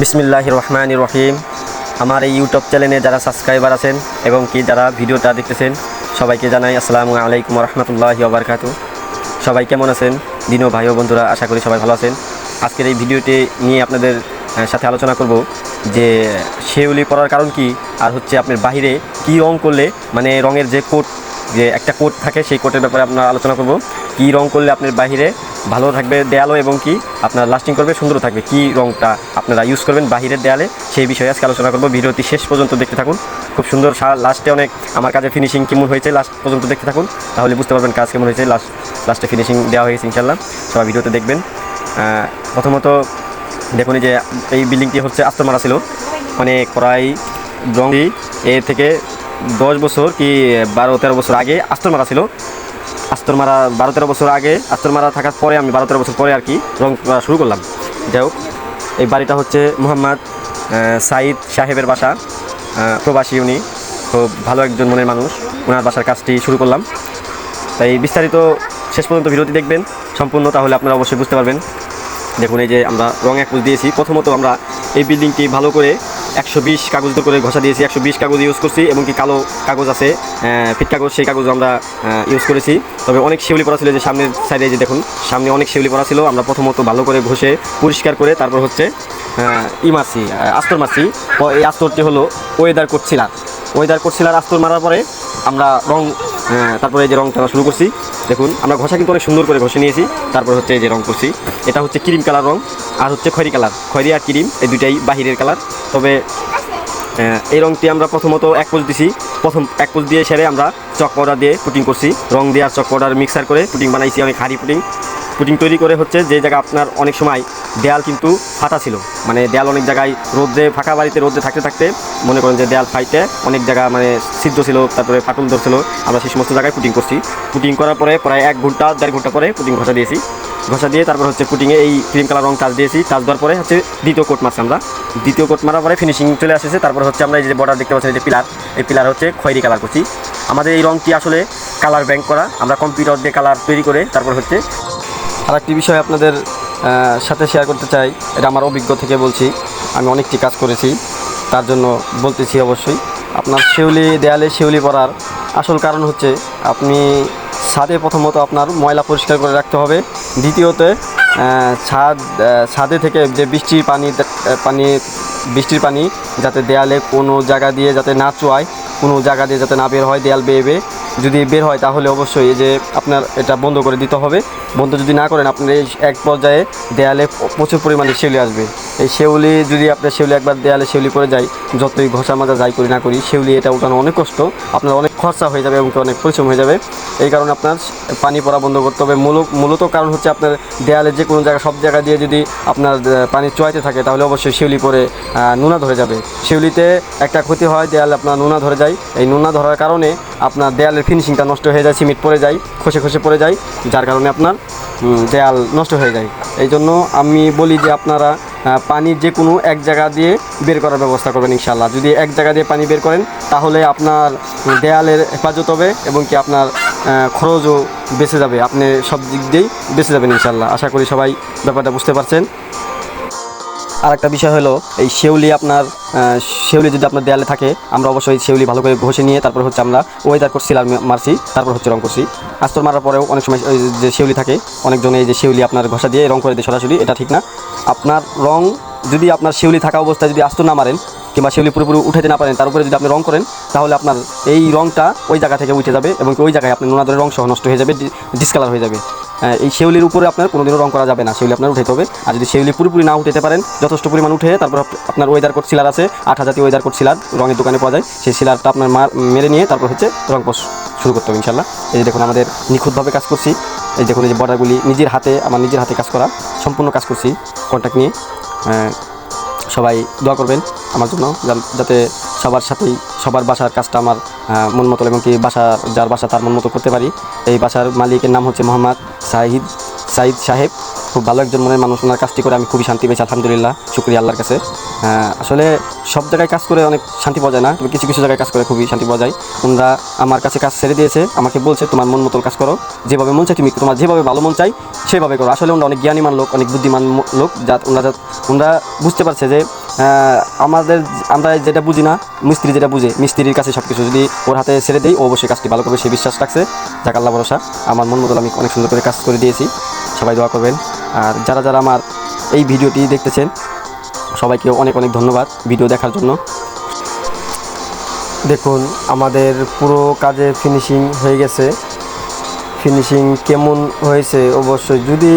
বিসমিল্লাহ রহমান রহিম আমার এই ইউটিউব চ্যানেলে যারা সাবস্ক্রাইবার আছেন এবং কি যারা ভিডিওটা দেখতেছেন, সবাইকে জানাই আসসালামু আলাইকুম রহমতুল্লাহ ওবরকাত সবাই কেমন আছেন? দিনও ভাই ও বন্ধুরা, আশা করি সবাই ভালো আছেন। আজকের এই ভিডিওটি নিয়ে আপনাদের সাথে আলোচনা করব যে শেউলি পড়ার কারণ কি, আর হচ্ছে আপনার বাহিরে কি রং করলে মানে রঙের যে কোট যে একটা কোট থাকে, সেই কোটের ব্যাপারে আপনার আলোচনা করব। কি রং করলে আপনার বাহিরে ভালো থাকবে দেয়ালও এবং কি আপনার লাস্টিং করবে সুন্দর থাকবে। কি রংটা আপনারা ইউজ করবেন বাহিরের দেয়ালে, সেই বিষয়ে আজকে আলোচনা করব। ভিডিওটি শেষ পর্যন্ত দেখতে থাকুন। খুব সুন্দর লাস্টে অনেক আমার কাজে ফিনিশিং কেমন হয়েছে লাস্ট পর্যন্ত দেখতে থাকুন। তাহলে বুঝতে পারবেন কাজ কেমন হয়েছে। লাস্ট লাস্টে ফিনিশিং দেওয়া হয়েছে ইনশাল্লাহ সবাই ভিডিওতে দেখবেন। প্রথমত দেখুন যে, এই বিল্ডিংটি হচ্ছে আস্তর মারা ছিল। মানে প্রায় রং এ থেকে দশ বছর কি বারো, তেরো বছর আগে আস্তর মারা ছিল। আস্তর মারা বারো, তেরো বছর আগে আস্তর মারা থাকার পরে আমি বারো, তেরো বছর পরে আর কি রং করা শুরু করলাম। যাই হোক, এই বাড়িটা হচ্ছে মোহাম্মদ সাইদ সাহেবের বাসা প্রবাসী উনি, খুব ভালো একজন মনের মানুষ। ওনার বাসার কাজটি শুরু করলাম। তাই বিস্তারিত শেষ পর্যন্ত ভিডিওটি দেখবেন, সম্পূর্ণ তাহলে আপনারা অবশ্যই বুঝতে পারবেন। দেখুন, এই যে আমরা রং একপুজ দিয়েছি। প্রথমত আমরা এই বিল্ডিংটি ভালো করে একশো বিশ কাগজ করে ঘষা দিয়েছি, একশো বিশ কাগজ ইউজ করছি, এবং কি কালো কাগজ আছে ফিট কাগজ, সেই কাগজ আমরা ইউজ করেছি। তবে অনেক শিউলি পড়া ছিল যে সামনের সাইডে যে দেখুন, সামনে অনেক শিউলি পড়া ছিল। আমরা প্রথমত ভালো করে ঘষে পরিষ্কার করে তারপর হচ্ছে ই মারছি আস্তর মারছি। এই আস্তরটি হলো ওয়েদার করছিলাম ওয়েদার করছিলার আস্তর মারার পরে আমরা রং তারপরে এই যে রং টানা শুরু করছি। দেখুন, আমরা ঘষা কিন্তু অনেক সুন্দর করে ঘষে নিয়েছি। তারপর হচ্ছে এই যে রং করছি। এটা হচ্ছে ক্রিম কালার রং, আর হচ্ছে খয়রি কালার। খয়রি আর ক্রিম, এই দুইটাই বাহিরের কালার। তবে এই রংটি আমরা প্রথমত এক পোজ দিছি। প্রথম এক পোজ দিয়ে সেরে আমরা চক পাউডার দিয়ে পুটিং করছি। রং দিয়ে আর চক পাউডার মিক্সার করে পুটিং বানাইছি, অনেক হাড়ি পুটিং। পুটিং তৈরি করে হচ্ছে যে জায়গা আপনার অনেক সময় দেয়াল কিন্তু ফাটা ছিল। মানে দেয়াল অনেক জায়গায় রোদ্রে ফাঁকা বাড়িতে রোদ্রে থাকতে থাকতে মনে করেন যে দেয়াল ফাইতে অনেক জায়গা মানে সিদ্ধ ছিল, তারপরে ফাটল ধরছিল। আমরা সেই সমস্ত জায়গায় পুটিং করছি। পুটিং করার পরে প্রায় এক ঘণ্টা, দেড় ঘণ্টা পরে পুটিং ঘষা দিয়েছি। ঘষা দিয়ে তারপর হচ্ছে পুটিংয়ে এই ক্রিম কালার রং টাচ দিয়েছি। টাচ দেওয়ার পরে হচ্ছে দ্বিতীয় কোট মারছি আমরা। দ্বিতীয় কোট মারার পরে ফিনিশিং চলে আসেছে। তারপর হচ্ছে আমরা এই যে বর্ডার দেখতে পাচ্ছি যে পিলার এই পিলার হচ্ছে খয়েরি কালার করছি। আমাদের এই রংটি আসলে কালার ব্যাংক করা। আমরা কম্পিউটার দিয়ে কালার তৈরি করে তারপর হচ্ছে আর একটি বিষয় আপনাদের সাথে শেয়ার করতে চাই। এটা আমার অভিজ্ঞ থেকে বলছি। আমি অনেকটি কাজ করেছি। তার জন্য বলতেছি অবশ্যই। আপনার শিউলি দেয়ালে শিউলি পড়ার আসল কারণ হচ্ছে, আপনি ছাদে প্রথমত আপনার ময়লা পরিষ্কার করে রাখতে হবে। দ্বিতীয়ত ছাদ ছাদে থেকে যে বৃষ্টির পানি পানি, বৃষ্টির পানি যাতে দেয়ালে কোনো জায়গা দিয়ে যাতে না চুয়ায়, কোনো জায়গা দিয়ে যাতে না বের হয়, দেয়াল বেয়ে বেয়ে যদি বের হয় তাহলে অবশ্যই এই যে আপনার এটা বন্ধ করে দিতে হবে। বন্ধ যদি না করেন, আপনার এই এক পর্যায়ে দেয়ালে প্রচুর পরিমাণে শিউলি আসবে। এই শিউলি যদি আপনার শিউলি একবার দেয়ালে শিউলি পড়ে যায়, যতই ঘষা মাজা যাই করি না করি, শিউলি এটা উঠানো অনেক কষ্ট, আপনার অনেক খরচা হয়ে যাবে এবং অনেক পরিশ্রম হয়ে যাবে। এই কারণে আপনার পানি পড়া বন্ধ করতে হবে। মূলত মূলত কারণ হচ্ছে আপনার দেয়ালে যে কোনো জায়গা সব জায়গা দিয়ে যদি আপনার পানি চুয়াইতে থাকে, তাহলে অবশ্যই শিউলি পরে নোনা ধরে যাবে। শিউলিতে একটা ক্ষতি হয়, দেয়াল আপনার নোনা ধরে যায়। এই নোনা ধরার কারণে আপনার দেয়ালের ফিনিশিংটা নষ্ট হয়ে যায়, সিমেন্ট পড়ে যায়, খসে খসে পড়ে যায়, যার কারণে আপনার দেয়াল নষ্ট হয়ে যায়। এই জন্য আমি বলি যে আপনারা আহ, পানি যে কোনো এক জায়গা দিয়ে বের করার ব্যবস্থা করবেন ইনশাল্লাহ যদি এক জায়গা দিয়ে পানি বের করেন তাহলে আপনার দেয়ালের হেফাজত হবে এবং কি আপনার খরচও বেঁচে যাবে। আপনি সব দিক দিয়েই বেঁচে যাবেন ইনশাল্লাহ আশা করি সবাই ব্যাপারটা বুঝতে পারছেন। আর একটা বিষয় হলো, এই শেউলি আপনার শেউলি যদি আপনার দেয়ালে থাকে, আমরা অবশ্যই শেউলি ভালো করে ঘষে নিয়ে তারপর হচ্ছে আমরা ওয়েদার করছি আর মারছি, তারপর হচ্ছে রং করছি। আস্তর মারার পরেও অনেক সময় যে শেউলি থাকে, অনেকজন এই যে শেউলি আপনার ঘষা দিয়ে রং করে দিয়ে সরাসরি, এটা ঠিক না। আপনার রং যদি আপনার শিউলি থাকা অবস্থায় যদি আস্তর না মারেন, কিংবা শিউলি পুরোপুরি উঠাতে না পারেন, তার উপরে যদি আপনি রং করেন, তাহলে আপনার এই রংটা ওই জায়গা থেকে উঠে যাবে এবং ওই জায়গায় আপনার নোনা ধরে রং সহ নষ্ট হয়ে যাবে ডিসকালার হয়ে যাবে। এই শেউলির উপরে আপনার কোনোদিনও রং করা যাবে না। শেউলি আপনার উঠাতে হবে। আর যদি শেউলি পুরোপুরি না উঠাতে পারেন, যথেষ্ট পরিমাণ উঠে তারপর আপনার ওয়েদার কোট সিলার আছে, আট হাজার ওয়েদার কোট সিলার রঙের দোকানে পাওয়া যায়। সেই সিলারটা আপনার মার মেরে নিয়ে তারপর হচ্ছে রং শুরু করতে হবে ইনশাল্লাহ এই যে দেখুন আমাদের নিখুঁতভাবে কাজ করছি। এই দেখুন এই যে বর্ডারগুলি নিজের হাতে, আমার নিজের হাতে কাজ করা, সম্পূর্ণ কাজ করছি কন্ট্যাক্ট নিয়ে। সবাই দোয়া করবেন আমার জন্য যাতে সবার সাথেই সবার বাসার কাজটা আমার মন মতো এবং কি বাসা, যার বাসা তার মন মতো করতে পারি। এই বাসার মালিকের নাম হচ্ছে মোহাম্মদ সাহিদ সাইদ সাহেব। খুব ভালো একজন মনের মানুষ, ওনার কাজটি করে আমি খুবই শান্তি পেয়েছি, আলহামদুলিল্লাহ, শুক্রিয়া আল্লাহর কাছে। আসলে সব জায়গায় কাজ করে অনেক শান্তি পাওয়া যায় না, তবে কিছু কিছু জায়গায় কাজ করে খুবই শান্তি পাওয়া যায়। ওনারা আমার কাছে কাজ ছেড়ে দিয়েছে, আমাকে বলছে, তোমার মন মতো কাজ করো। যেভাবে মন চাই তুমি, তোমার যেভাবে ভালো মন চাই সেভাবে করো। আসলে ওনারা অনেক জ্ঞানীমান লোক, অনেক বুদ্ধিমান লোক যা ওনারা ওনারা বুঝতে পারছে যে আমাদের আমরা যেটা বুঝি না, মিস্ত্রি যেটা বুঝে, মিস্ত্রির কাছে সব কিছু যদি ওর হাতে ছেড়ে দিই, ও অবশ্যই কাজটি ভালো করবে, সে বিশ্বাস রাখছে। যাক, আল্লাহ ভরসা, আমার মন মতো আমি অনেক সুন্দর করে কাজ করে দিয়েছি। সবাই দোয়া করবেন। আর যারা যারা আমার এই ভিডিওটি দেখতেছেন, সবাইকে অনেক অনেক ধন্যবাদ ভিডিও দেখার জন্য। দেখুন, আমাদের পুরো কাজে ফিনিশিং হয়ে গেছে। ফিনিশিং কেমন হয়েছে? অবশ্যই যদি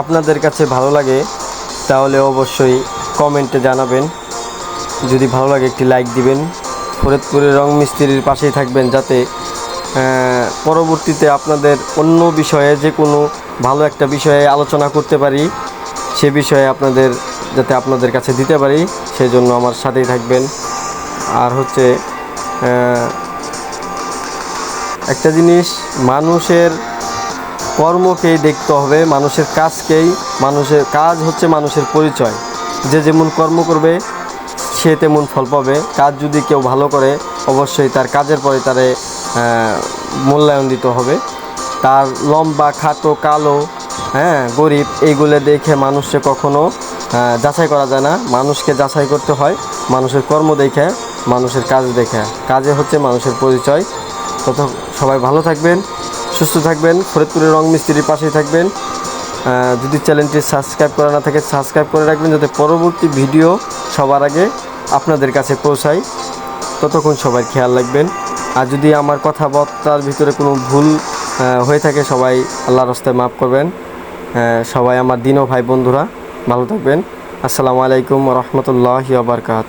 আপনাদের কাছে ভালো লাগে, তাহলে অবশ্যই কমেন্টে জানাবেন। যদি ভালো লাগে একটি লাইক দিবেন। ফরিদপুরের রং মিস্ত্রির পাশেই থাকবেন যাতে পরবর্তীতে আপনাদের অন্য বিষয়ে যে কোনো ভালো একটা বিষয়ে আলোচনা করতে পারি, সে বিষয়ে আপনাদের, যাতে আপনাদের কাছে দিতে পারি সেই জন্য আমার সাথেই থাকবেন। আর হচ্ছে একটা জিনিস, মানুষের কর্মকেই দেখতে হবে, মানুষের কাজকেই, মানুষের কাজ হচ্ছে মানুষের পরিচয়। যে যেমন কর্ম করবে, সে তেমন ফল পাবে। কাজ যদি কেউ ভালো করে, অবশ্যই তার কাজের পরে তারে মূল্যায়ন দিতে হবে। তার লম্বা, খাটো, কালো হ্যাঁ গরিব, এইগুলো দেখে মানুষকে কখনো যাচাই করা যায় না। মানুষকে যাচাই করতে হয়, মানুষের কর্ম দেখে, মানুষের কাজ দেখে। কাজে হচ্ছে মানুষের পরিচয়। তত সবাই ভালো থাকবেন, সুস্থ থাকবেন, ফরিদপুরের রং মিস্ত্রির পাশেই থাকবেন। যদি চ্যানেলটি সাবস্ক্রাইব করা না থাকে, সাবস্ক্রাইব করে রাখবেন যাতে পরবর্তী ভিডিও সবার আগে আপনাদের কাছে পৌঁছায়। ততক্ষণ সবাই খেয়াল রাখবেন। আর যদি আমার কথাবার্তার ভিতরে কোনো ভুল হয়ে থাকে, সবাই আল্লাহর রাস্তায় মাফ করবেন। সবাই আমার দিনও ভাই বন্ধুরা ভালো থাকবেন। আসসালামু আলাইকুম রহমতুল্লাহ বারকাত